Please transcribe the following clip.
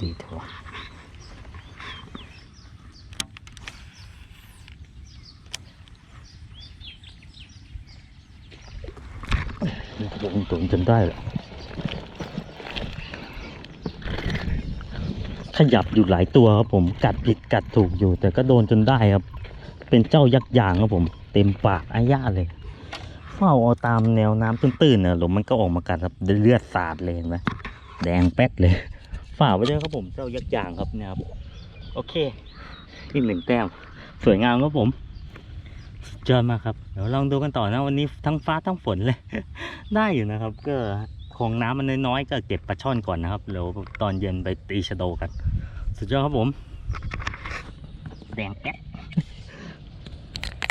ดีเถอะลงตุ่มจนได้แหละขยับอยู่หลายตัวครับผมกัดผิดกัดถูกอยู่ แต่ก็โดนจนได้ครับ เป็นเจ้ายักษ์ยางครับผม เต็มปากอาญาเลย เฝ้าเอาตามแนวน้ำตื้นๆเนะหลมมันก็ออกมากัดครับเลือดสาดเลยเห็นไหมแดงแป๊ดเลย ฝ่ากไว้ด้วยครับผมเจ้ายักษ์ยางครับเนี่ยครับโอเค อีกหนึ่งแต้มสวยงามครับผมจอดมาครับเดี๋ยวลองดูกันต่อนะวันนี้ทั้งฟ้าทั้งฝนเลย ได้อยู่นะครับ ก็ของน้ำมันน้อยๆก็เก็บปลาช่อนก่อนนะครับเดี๋ยวตอนเย็นไปตีชะโดกัน สุดยอดครับผม แดงแก๊